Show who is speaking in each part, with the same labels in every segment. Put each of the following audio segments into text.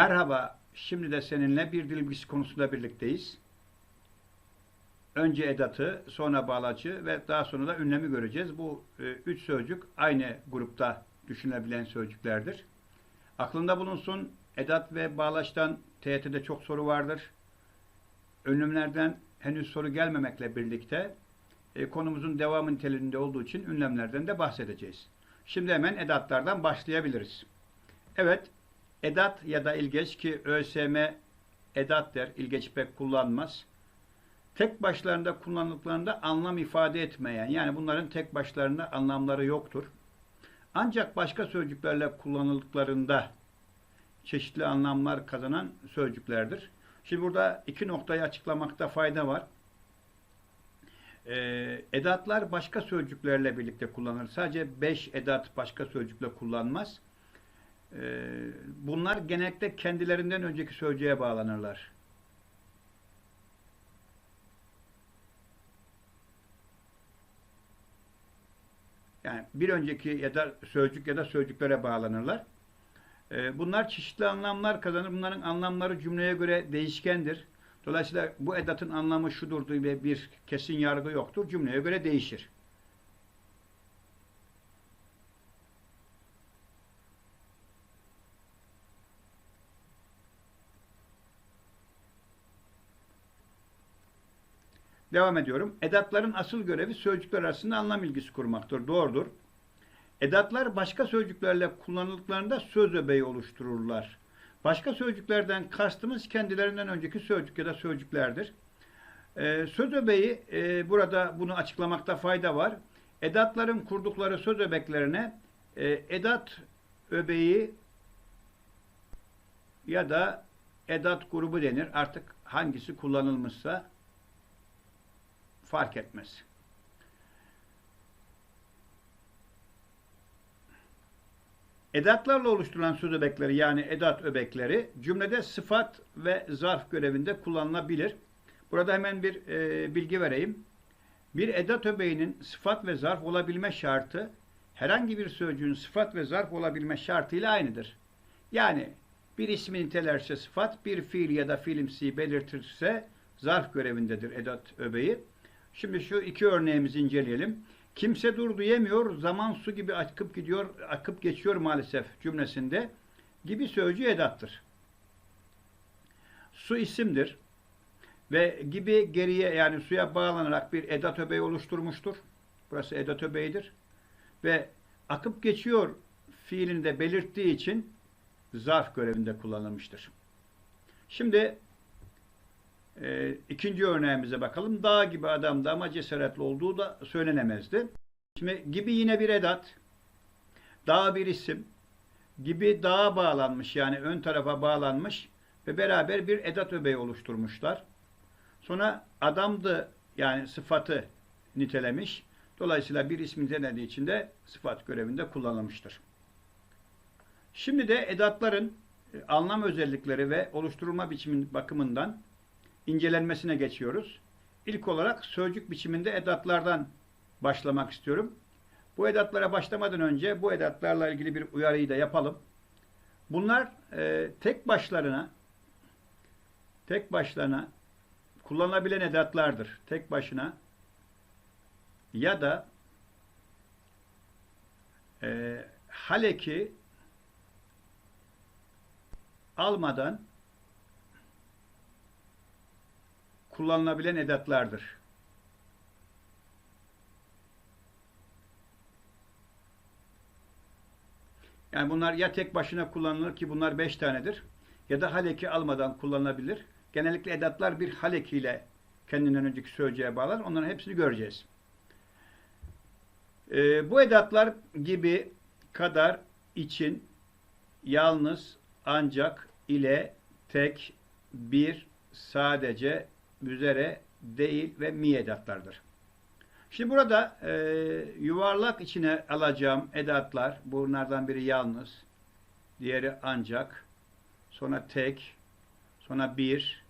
Speaker 1: Merhaba, şimdi de seninle bir dil bilgisi konusunda birlikteyiz. Önce edatı, sonra bağlacı ve daha sonra da ünlemi göreceğiz. Bu e, üç sözcük aynı grupta düşünülebilen sözcüklerdir. Aklında bulunsun, edat ve bağlaçtan TYT'de çok soru vardır. Önlemlerden henüz soru gelmemekle birlikte e, konumuzun devamı niteliğinde olduğu için ünlemlerden de bahsedeceğiz. Şimdi hemen edatlardan başlayabiliriz. Evet, edat ya da ilgeç ki ÖSYM edat der, ilgeç pek kullanmaz. Tek başlarında kullanıldıklarında anlam ifade etmeyen, yani bunların tek başlarında anlamları yoktur. Ancak başka sözcüklerle kullanıldıklarında çeşitli anlamlar kazanan sözcüklerdir. Şimdi burada iki noktayı açıklamakta fayda var. Ee, edatlar başka sözcüklerle birlikte kullanılır. Sadece beş edat başka sözcükle kullanmaz. Ee, bunlar genellikle kendilerinden önceki sözcüğe bağlanırlar. Yani bir önceki ya da sözcük ya da sözcüklere bağlanırlar. Ee, bunlar çeşitli anlamlar kazanır. Bunların anlamları cümleye göre değişkendir. Dolayısıyla bu edatın anlamı şudur diye bir kesin yargı yoktur. Cümleye göre değişir. Devam ediyorum. Edatların asıl görevi sözcükler arasında anlam ilgisi kurmaktır. Doğrudur. Edatlar başka sözcüklerle kullanıldıklarında söz öbeği oluştururlar. Başka sözcüklerden kastımız kendilerinden önceki sözcük ya da sözcüklerdir. Ee, söz öbeği, e, burada bunu açıklamakta fayda var. Edatların kurdukları söz öbeklerine e, edat öbeği ya da edat grubu denir. Artık hangisi kullanılmışsa fark etmez. Edatlarla oluşturulan söz öbekleri yani edat öbekleri cümlede sıfat ve zarf görevinde kullanılabilir. Burada hemen bir e, bilgi vereyim. Bir edat öbeğinin sıfat ve zarf olabilme şartı herhangi bir sözcüğün sıfat ve zarf olabilme şartıyla aynıdır. Yani bir ismi nitelerse sıfat, bir fiil ya da fiilimsiyi belirtirse zarf görevindedir edat öbeği. Şimdi şu iki örneğimizi inceleyelim. Kimse dur diyemiyor, zaman su gibi akıp gidiyor, akıp geçiyor maalesef cümlesinde gibi sözcüğü edattır. Su isimdir ve gibi geriye yani suya bağlanarak bir edat öbeği oluşturmuştur. Burası edat öbeğidir. Ve akıp geçiyor fiilini de belirttiği için zarf görevinde kullanılmıştır. Şimdi e, ikinci örneğimize bakalım. Dağ gibi adamdı ama cesaretli olduğu da söylenemezdi. Şimdi gibi yine bir edat. Dağ bir isim. Gibi dağa bağlanmış yani ön tarafa bağlanmış ve beraber bir edat öbeği oluşturmuşlar. Sonra adamdı yani sıfatı nitelemiş. Dolayısıyla bir ismi nitelediği için de sıfat görevinde kullanılmıştır. Şimdi de edatların e, anlam özellikleri ve oluşturulma biçimi bakımından incelenmesine geçiyoruz. İlk olarak sözcük biçiminde edatlardan başlamak istiyorum. Bu edatlara başlamadan önce bu edatlarla ilgili bir uyarıyı da yapalım. Bunlar e, tek başlarına tek başlarına kullanılabilen edatlardır. Tek başına ya da e, haleki almadan kullanılabilen edatlardır. Yani bunlar ya tek başına kullanılır ki bunlar beş tanedir ya da haleki almadan kullanılabilir. Genellikle edatlar bir haleki ile kendinden önceki sözcüğe bağlar. Onların hepsini göreceğiz. Ee, bu edatlar gibi kadar, için, yalnız, ancak, ile, tek, bir, sadece, üzere, değil ve mi edatlardır. Şimdi burada e, yuvarlak içine alacağım edatlar, bunlardan biri yalnız, diğeri ancak, sonra tek, sonra bir,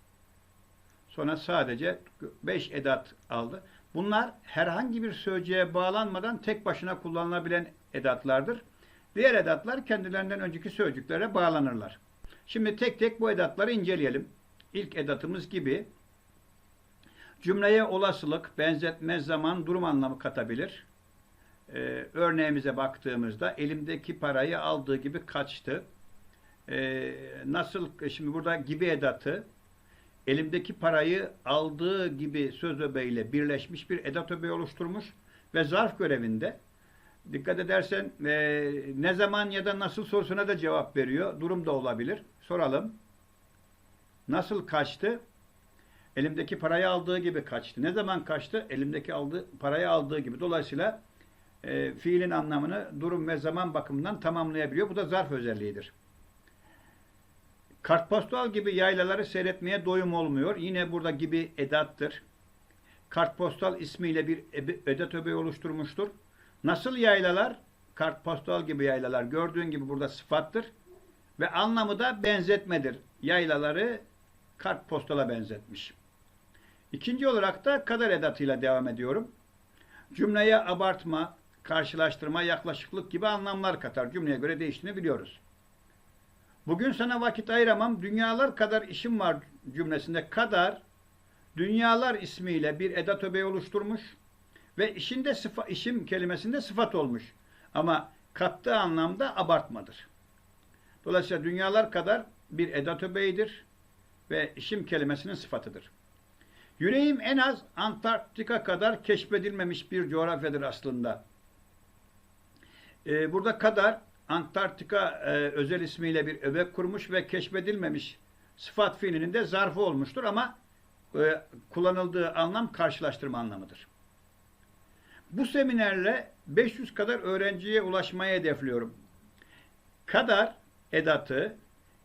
Speaker 1: sonra sadece beş edat aldı. Bunlar herhangi bir sözcüğe bağlanmadan tek başına kullanılabilen edatlardır. Diğer edatlar kendilerinden önceki sözcüklere bağlanırlar. Şimdi tek tek bu edatları inceleyelim. İlk edatımız gibi cümleye olasılık, benzetme, zaman, durum anlamı katabilir. Ee, örneğimize baktığımızda elimdeki parayı aldığı gibi kaçtı. Ee, nasıl şimdi burada gibi edatı elimdeki parayı aldığı gibi söz öbeğiyle birleşmiş bir edat öbeği oluşturmuş ve zarf görevinde dikkat edersen e, ne zaman ya da nasıl sorusuna da cevap veriyor. Durum da olabilir. Soralım. Nasıl kaçtı? Elimdeki parayı aldığı gibi kaçtı. Ne zaman kaçtı? Elimdeki aldığı, parayı aldığı gibi. Dolayısıyla e, fiilin anlamını durum ve zaman bakımından tamamlayabiliyor. Bu da zarf özelliğidir. Kartpostal gibi yaylaları seyretmeye doyum olmuyor. Yine burada gibi edattır. Kartpostal ismiyle bir edat öbeği oluşturmuştur. Nasıl yaylalar? Kartpostal gibi yaylalar. Gördüğün gibi burada sıfattır. Ve anlamı da benzetmedir. Yaylaları kartpostala benzetmiş. İkinci olarak da kadar edatıyla devam ediyorum. Cümleye abartma, karşılaştırma, yaklaşıklık gibi anlamlar katar. Cümleye göre değiştiğini biliyoruz. Bugün sana vakit ayıramam, dünyalar kadar işim var cümlesinde kadar dünyalar ismiyle bir edat öbeği oluşturmuş ve işinde sıfa, işim kelimesinde sıfat olmuş. Ama kattığı anlamda abartmadır. Dolayısıyla dünyalar kadar bir edat öbeğidir ve işim kelimesinin sıfatıdır. Yüreğim en az Antarktika kadar keşfedilmemiş bir coğrafyadır aslında. Ee, burada kadar Antarktika e, özel ismiyle bir öbek kurmuş ve keşfedilmemiş sıfat fiilinin de zarfı olmuştur ama e, kullanıldığı anlam karşılaştırma anlamıdır. Bu seminerle 500 kadar öğrenciye ulaşmayı hedefliyorum. Kadar edatı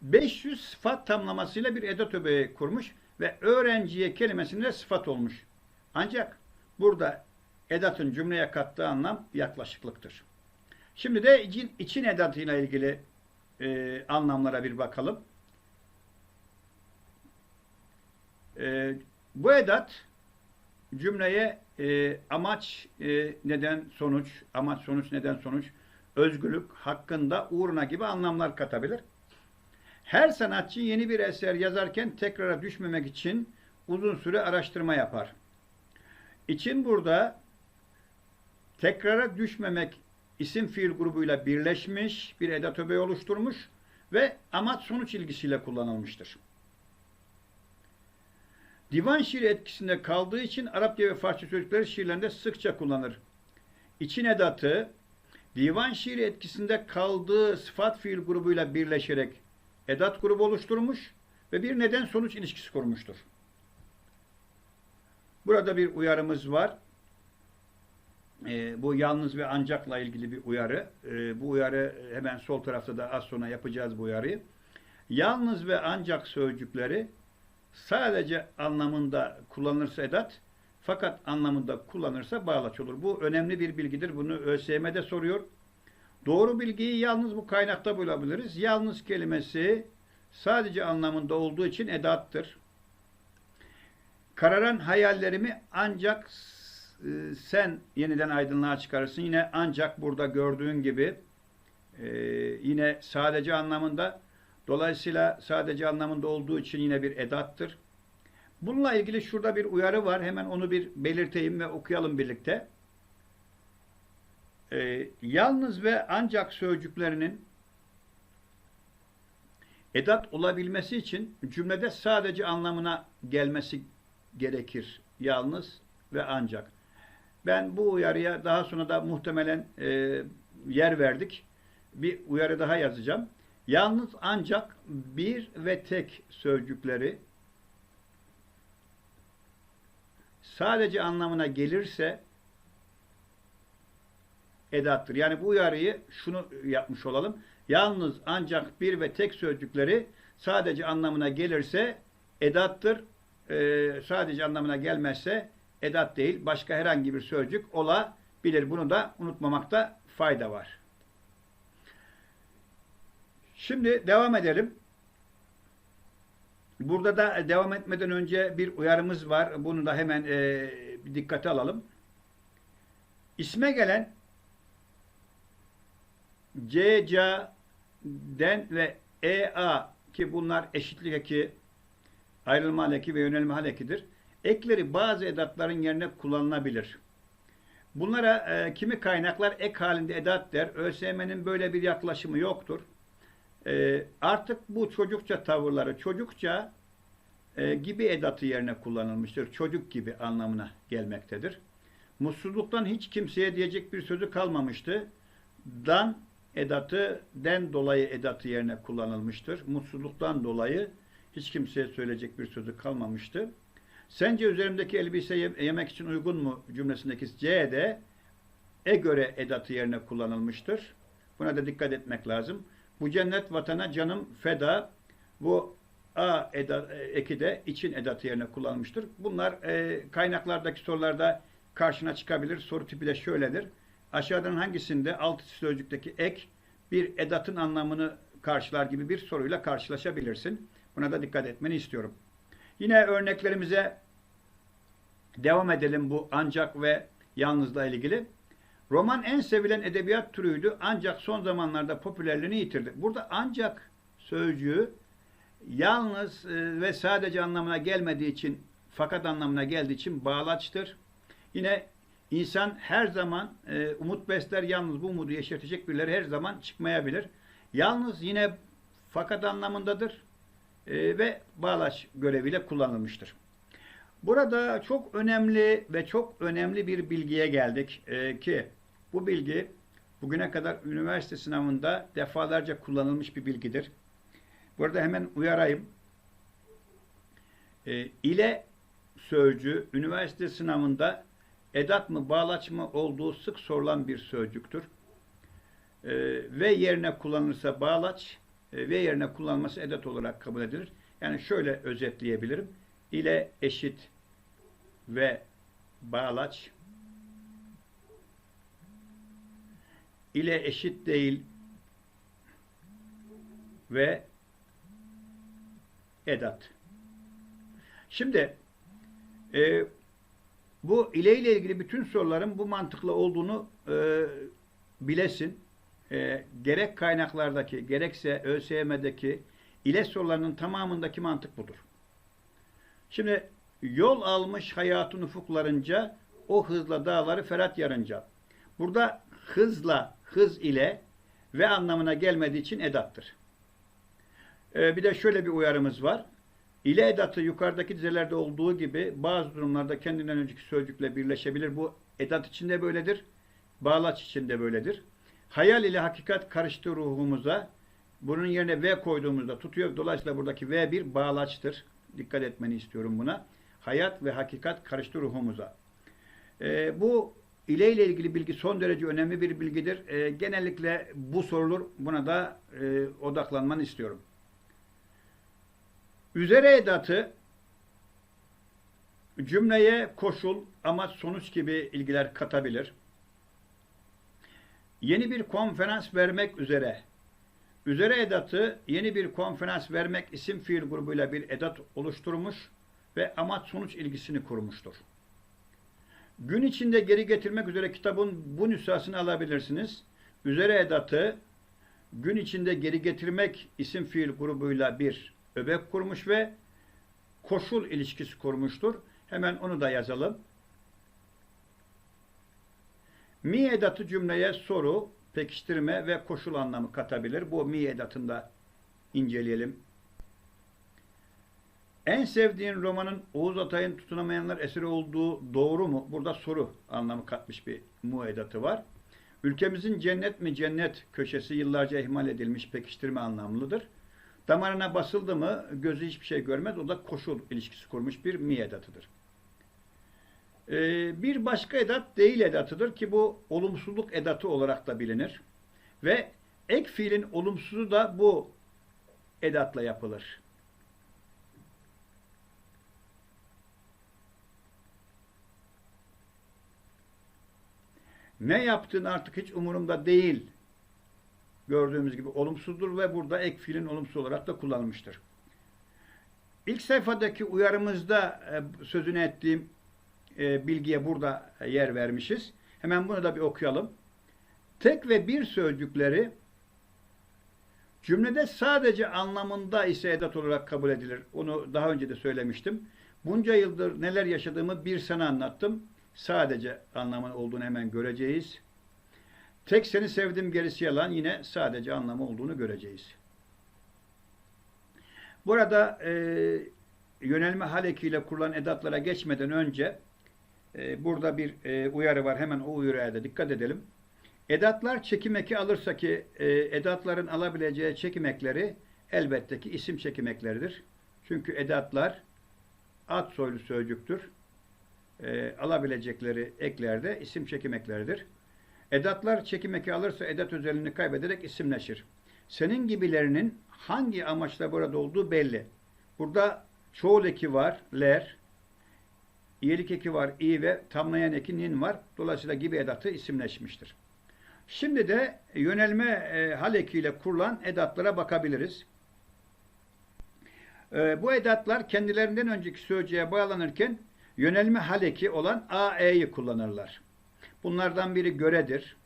Speaker 1: 500 sıfat tamlamasıyla bir edat öbeği kurmuş ve öğrenciye kelimesinde sıfat olmuş. Ancak burada edatın cümleye kattığı anlam yaklaşıklıktır. Şimdi de için, için edatıyla ilgili e, anlamlara bir bakalım. E, bu edat cümleye e, amaç, e, neden, sonuç, amaç, sonuç, neden, sonuç, özgürlük, hakkında, uğruna gibi anlamlar katabilir. Her sanatçı yeni bir eser yazarken tekrara düşmemek için uzun süre araştırma yapar. İçin burada tekrara düşmemek isim fiil grubuyla birleşmiş, bir edat öbeği oluşturmuş ve amaç sonuç ilgisiyle kullanılmıştır. Divan şiiri etkisinde kaldığı için Arapça ve Farsça sözcükleri şiirlerinde sıkça kullanır. İçin edatı divan şiiri etkisinde kaldığı sıfat fiil grubuyla birleşerek edat grubu oluşturmuş ve bir neden sonuç ilişkisi kurmuştur. Burada bir uyarımız var. E, bu yalnız ve ancakla ilgili bir uyarı. E, bu uyarı hemen sol tarafta da az sonra yapacağız bu uyarıyı. Yalnız ve ancak sözcükleri sadece anlamında kullanılırsa edat, fakat anlamında kullanırsa bağlaç olur. Bu önemli bir bilgidir. Bunu ÖSYM'de soruyor. Doğru bilgiyi yalnız bu kaynakta bulabiliriz. Yalnız kelimesi sadece anlamında olduğu için edattır. Kararan hayallerimi ancak e, sen yeniden aydınlığa çıkarırsın. Yine ancak burada gördüğün gibi e, yine sadece anlamında dolayısıyla sadece anlamında olduğu için yine bir edattır. Bununla ilgili şurada bir uyarı var. Hemen onu bir belirteyim ve okuyalım birlikte. E, yalnız ve ancak sözcüklerinin edat olabilmesi için cümlede sadece anlamına gelmesi gerekir. Yalnız ve ancak. Ben bu uyarıya daha sonra da muhtemelen e, yer verdik. Bir uyarı daha yazacağım. Yalnız ancak bir ve tek sözcükleri sadece anlamına gelirse edattır. Yani bu uyarıyı şunu yapmış olalım. Yalnız ancak bir ve tek sözcükleri sadece anlamına gelirse edattır. Ee, sadece anlamına gelmezse edat değil, başka herhangi bir sözcük olabilir. Bunu da unutmamakta fayda var. Şimdi devam edelim. Burada da devam etmeden önce bir uyarımız var. Bunu da hemen e, dikkate alalım. İsme gelen C, C, den ve E, A ki bunlar eşitlik eki, ayrılma eki ve yönelme hal ekidir. Ekleri bazı edatların yerine kullanılabilir. Bunlara e, kimi kaynaklar ek halinde edat der. ÖSYM'nin böyle bir yaklaşımı yoktur. E, artık bu çocukça tavırları, çocukça e, gibi edatı yerine kullanılmıştır. Çocuk gibi anlamına gelmektedir. Mutsuzluktan hiç kimseye diyecek bir sözü kalmamıştı. Dan edatı, den dolayı edatı yerine kullanılmıştır. Mutsuzluktan dolayı hiç kimseye söyleyecek bir sözü kalmamıştı. Sence üzerimdeki elbise yemek için uygun mu cümlesindeki C'de e göre edatı yerine kullanılmıştır. Buna da dikkat etmek lazım. Bu cennet vatana canım feda. Bu A edat, eki de için edatı yerine kullanılmıştır. Bunlar e, kaynaklardaki sorularda karşına çıkabilir. Soru tipi de şöyledir. Aşağıdan hangisinde alt sözcükteki ek bir edatın anlamını karşılar gibi bir soruyla karşılaşabilirsin. Buna da dikkat etmeni istiyorum. Yine örneklerimize devam edelim bu ancak ve yalnızla ilgili. Roman en sevilen edebiyat türüydü ancak son zamanlarda popülerliğini yitirdi. Burada ancak sözcüğü yalnız e, ve sadece anlamına gelmediği için fakat anlamına geldiği için bağlaçtır. Yine insan her zaman e, umut besler yalnız bu umudu yeşertecek birileri her zaman çıkmayabilir. Yalnız yine fakat anlamındadır e, ve bağlaç göreviyle kullanılmıştır. Burada çok önemli ve çok önemli bir bilgiye geldik e, ki bu bilgi bugüne kadar üniversite sınavında defalarca kullanılmış bir bilgidir. Burada hemen uyarayım. E, ile sözcüğü üniversite sınavında edat mı bağlaç mı olduğu sık sorulan bir sözcüktür. E, ve yerine kullanılırsa bağlaç e, ve yerine kullanılması edat olarak kabul edilir. Yani şöyle özetleyebilirim. İle eşit ve bağlaç ile eşit değil ve edat. Şimdi e, bu ile ile ilgili bütün soruların bu mantıkla olduğunu e, bilesin. E, gerek kaynaklardaki gerekse ÖSYM'deki ile sorularının tamamındaki mantık budur. Şimdi yol almış hayatın ufuklarınca o hızla dağları ferat yarınca. Burada hızla, hız ile ve anlamına gelmediği için edattır. Ee, bir de şöyle bir uyarımız var. İle edatı yukarıdaki dizelerde olduğu gibi bazı durumlarda kendinden önceki sözcükle birleşebilir. Bu edat içinde böyledir. Bağlaç içinde böyledir. Hayal ile hakikat karıştı ruhumuza. Bunun yerine V koyduğumuzda tutuyor. Dolayısıyla buradaki V bir bağlaçtır. Dikkat etmeni istiyorum buna. Hayat ve hakikat karıştı ruhumuza. E, bu ile ile ilgili bilgi son derece önemli bir bilgidir. E, genellikle bu sorulur. Buna da e, odaklanmanı istiyorum. Üzere edatı cümleye koşul, amaç, sonuç gibi ilgiler katabilir. Yeni bir konferans vermek üzere. Üzere edatı yeni bir konferans vermek isim fiil grubuyla bir edat oluşturmuş ve amaç sonuç ilgisini kurmuştur. Gün içinde geri getirmek üzere kitabın bu nüshasını alabilirsiniz. Üzere edatı gün içinde geri getirmek isim fiil grubuyla bir öbek kurmuş ve koşul ilişkisi kurmuştur. Hemen onu da yazalım. Mi edatı cümleye soru, pekiştirme ve koşul anlamı katabilir. Bu mi edatında inceleyelim. En sevdiğin romanın Oğuz Atay'ın tutunamayanlar eseri olduğu doğru mu? Burada soru anlamı katmış bir mu edatı var. Ülkemizin cennet mi cennet köşesi yıllarca ihmal edilmiş pekiştirme anlamlıdır. Damarına basıldı mı gözü hiçbir şey görmez. O da koşul ilişkisi kurmuş bir mi edatıdır. Ee, bir başka edat değil edatıdır ki bu olumsuzluk edatı olarak da bilinir. Ve ek fiilin olumsuzu da bu edatla yapılır. Ne yaptın artık hiç umurumda değil. Gördüğümüz gibi olumsuzdur ve burada ek fiilin olumsuz olarak da kullanılmıştır. İlk sayfadaki uyarımızda e, sözünü ettiğim e, bilgiye burada yer vermişiz. Hemen bunu da bir okuyalım. Tek ve bir sözcükleri Cümlede sadece anlamında ise edat olarak kabul edilir. Onu daha önce de söylemiştim. Bunca yıldır neler yaşadığımı bir sana anlattım. Sadece anlamın olduğunu hemen göreceğiz. Tek seni sevdim gerisi yalan yine sadece anlamı olduğunu göreceğiz. Burada e, yönelme hal ekiyle kurulan edatlara geçmeden önce e, burada bir e, uyarı var. Hemen o uyarıya da dikkat edelim. Edatlar çekim eki alırsa ki e, edatların alabileceği çekim ekleri elbette ki isim çekim ekleridir. Çünkü edatlar ad soylu sözcüktür. E, alabilecekleri eklerde isim çekim ekleridir. Edatlar çekim eki alırsa edat özelliğini kaybederek isimleşir. Senin gibilerinin hangi amaçla burada olduğu belli. Burada çoğul eki var, ler. İyilik eki var, i ve tamlayan eki nin var. Dolayısıyla gibi edatı isimleşmiştir. Şimdi de yönelme e, hal ekiyle kurulan edatlara bakabiliriz. E, bu edatlar kendilerinden önceki sözcüğe bağlanırken yönelme hal eki olan a, e'yi kullanırlar. Bunlardan biri göredir,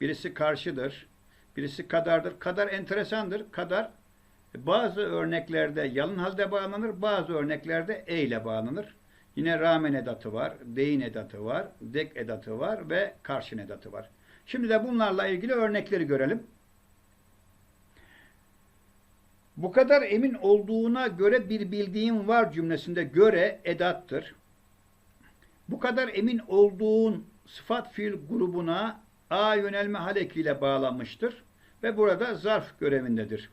Speaker 1: birisi karşıdır, birisi kadardır. Kadar enteresandır. Kadar bazı örneklerde yalın halde bağlanır, bazı örneklerde e ile bağlanır. Yine rağmen edatı var, deyin edatı var, dek edatı var ve karşın edatı var. Şimdi de bunlarla ilgili örnekleri görelim. Bu kadar emin olduğuna göre bir bildiğim var cümlesinde göre edattır. Bu kadar emin olduğun sıfat fiil grubuna A yönelme hal ekiyle bağlanmıştır ve burada zarf görevindedir.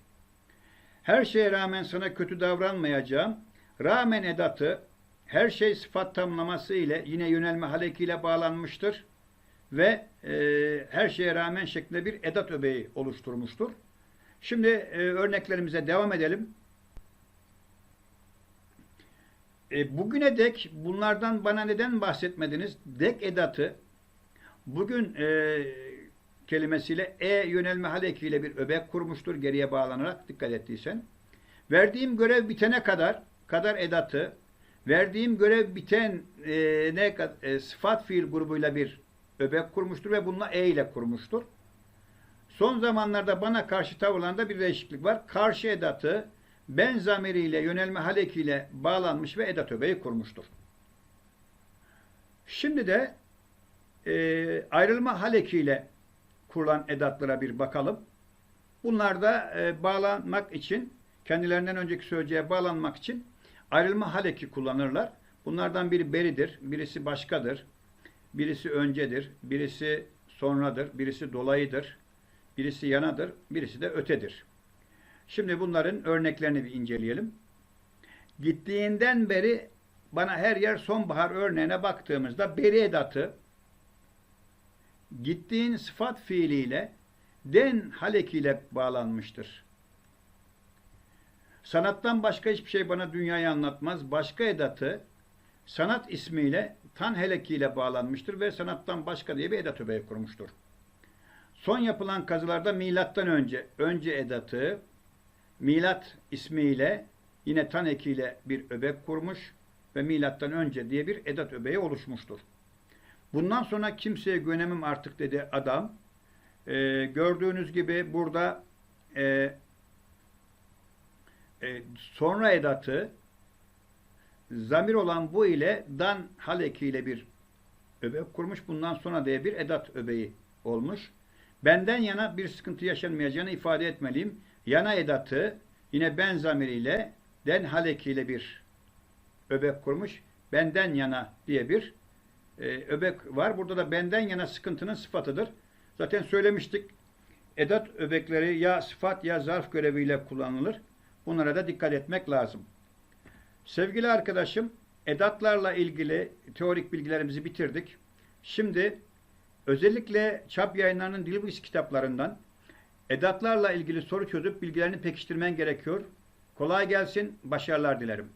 Speaker 1: Her şeye rağmen sana kötü davranmayacağım. Rağmen edatı her şey sıfat tamlaması ile yine yönelme hal ekiyle bağlanmıştır ve e, her şeye rağmen şeklinde bir edat öbeği oluşturmuştur. Şimdi e, örneklerimize devam edelim. E, bugüne dek bunlardan bana neden bahsetmediniz? Dek edatı bugün e, kelimesiyle e yönelme hal ekiyle bir öbek kurmuştur geriye bağlanarak dikkat ettiysen. Verdiğim görev bitene kadar kadar edatı verdiğim görev biten e, ne e, sıfat fiil grubuyla bir öbek kurmuştur ve bununla e ile kurmuştur. Son zamanlarda bana karşı tavırlarında bir değişiklik var. Karşı edatı ben zamiriyle yönelme hal ekiyle bağlanmış ve edat öbeği kurmuştur. Şimdi de e, ayrılma hal ekiyle kurulan edatlara bir bakalım. Bunlar da e, bağlanmak için, kendilerinden önceki sözcüğe bağlanmak için ayrılma hal eki kullanırlar. Bunlardan biri beridir, birisi başkadır, birisi öncedir, birisi sonradır, birisi dolayıdır, birisi yanadır, birisi de ötedir. Şimdi bunların örneklerini bir inceleyelim. Gittiğinden beri bana her yer sonbahar örneğine baktığımızda beri edatı gittiğin sıfat fiiliyle den halekiyle bağlanmıştır. Sanattan başka hiçbir şey bana dünyayı anlatmaz. Başka edatı sanat ismiyle tan helekiyle bağlanmıştır ve sanattan başka diye bir edat öbeği kurmuştur. Son yapılan kazılarda milattan önce önce edatı milat ismiyle yine tan ekiyle bir öbek kurmuş ve milattan önce diye bir edat öbeği oluşmuştur. Bundan sonra kimseye güvenemem artık dedi adam. Ee, gördüğünüz gibi burada e, e, sonra edatı zamir olan bu ile dan haleki ile bir öbek kurmuş. Bundan sonra diye bir edat öbeği olmuş. Benden yana bir sıkıntı yaşanmayacağını ifade etmeliyim. Yana edatı yine ben zamiriyle den halekiyle bir öbek kurmuş. Benden yana diye bir e, öbek var. Burada da benden yana sıkıntının sıfatıdır. Zaten söylemiştik. Edat öbekleri ya sıfat ya zarf göreviyle kullanılır. Bunlara da dikkat etmek lazım. Sevgili arkadaşım, edatlarla ilgili teorik bilgilerimizi bitirdik. Şimdi özellikle çap yayınlarının dil bilgisi kitaplarından edatlarla ilgili soru çözüp bilgilerini pekiştirmen gerekiyor. Kolay gelsin, başarılar dilerim.